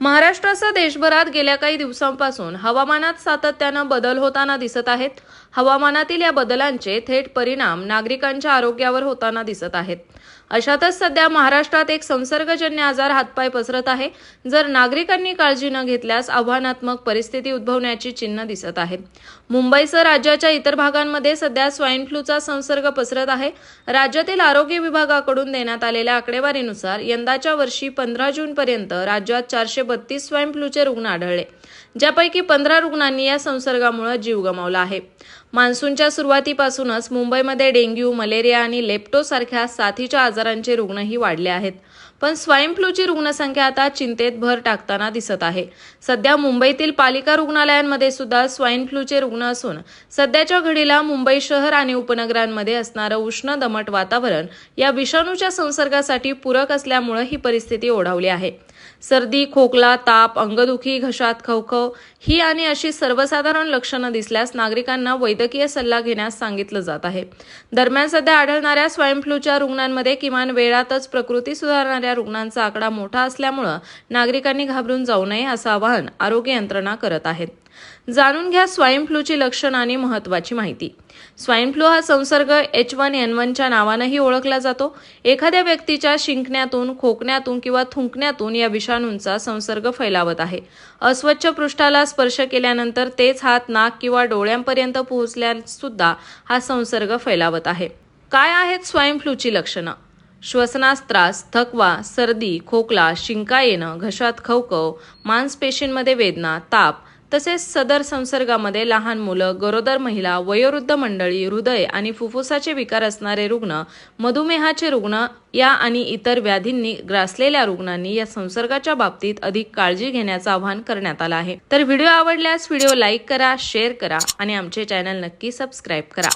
महाराष्ट्रासह देशभरात गेल्या काही दिवसांपासून हवामानात सातत्यानं बदल होताना दिसत आहेत. हवामानातील या बदलांचे थेट परिणाम नागरिकांच्या आरोग्यावर होताना दिसत आहेत. अशातच सध्या महाराष्ट्रात एक संसर्गजन्य आजार हातपाय पसरत आहे. जर नागरिकांनी काळजी न घेतल्यास आव्हानात्मक परिस्थिती उद्भवण्याची चिन्ह दिसत आहेत मुंबईसह राज्याच्या इतर भागांमध्ये सध्या स्वाईन फ्लूचा संसर्ग पसरत आहे. राज्यातील आरोग्य विभागाकडून देण्यात आलेल्या आकडेवारीनुसार यंदाच्या वर्षी पंधरा जूनपर्यंत राज्यात चारशे बत्तीस स्वाईन फ्लूचे रुग्ण आढळले ज्यापैकी पंधरा रुग्णांनी या संसर्गामुळे जीव गमावला आहे. मान्सूनच्या सुरुवातीपासूनच मुंबईमध्ये डेंग्यू मलेरिया आणि लेप्टोसारख्या साथीच्या आजारांचे रुग्णही वाढले आहेत. पण स्वाईन फ्लूची रुग्णसंख्या आता चिंतेत भर टाकताना दिसत आहे. सध्या मुंबईतील पालिका रुग्णालयांमध्ये सुद्धा स्वाईन फ्लूचे रुग्ण असून सध्याच्या घडीला मुंबई शहर आणि उपनगरांमध्ये असणारं उष्ण दमट वातावरण या विषाणूच्या संसर्गासाठी पूरक असल्यामुळे ही परिस्थिती ओढावली आहे. सर्दी खोकला ताप अंगदुखी घशात खवखव ही आणि अशी सर्वसाधारण लक्षणं दिसल्यास नागरिकांना वैद्यकीय सल्ला घेण्यास सांगितलं जात आहे. दरम्यान सध्या आढळणाऱ्या स्वाईन फ्लूच्या रुग्णांमध्ये किमान वेळातच प्रकृती सुधारणाऱ्या रुग्णांचा आकडा मोठा असल्यामुळं नागरिकांनी घाबरून जाऊ नये असं आवाहन आरोग्य यंत्रणा करत आहेत जाणून घ्या स्वाईन फ्लूची लक्षणं आणि महत्वाची माहिती. स्वाईन फ्लू हा संसर्ग एच वन एन वनच्या नावानंही ओळखला जातो. एखाद्या व्यक्तीच्या शिंकण्यातून खोकण्यातून किंवा थुंकण्यातून या विषाणूंचा संसर्ग फैलावत आहे. अस्वच्छ पृष्ठाला स्पर्श केल्यानंतर तेच हात नाक किंवा डोळ्यांपर्यंत पोहोचल्यास सुद्धा हा संसर्ग फैलावत आहे. काय आहेत स्वाईन फ्लूची लक्षणं? श्वसनास त्रास थकवा सर्दी खोकला शिंका येणं घशात खवखव मांसपेशींमध्ये वेदना ताप तसेच सदर संसर्गामध्ये लहान मुलं गरोदर महिला वयोवृद्ध मंडळी हृदय आणि फुफ्फुसाचे विकार असणारे रुग्ण मधुमेहाचे रुग्ण या आणि इतर व्याधींनी ग्रासलेल्या रुग्णांनी या संसर्गाच्या बाबतीत अधिक काळजी घेण्याचं आवाहन करण्यात आलं आहे. तर व्हिडिओ आवडल्यास व्हिडिओ लाईक करा शेअर करा आणि आमचे चॅनल नक्की सबस्क्राईब करा.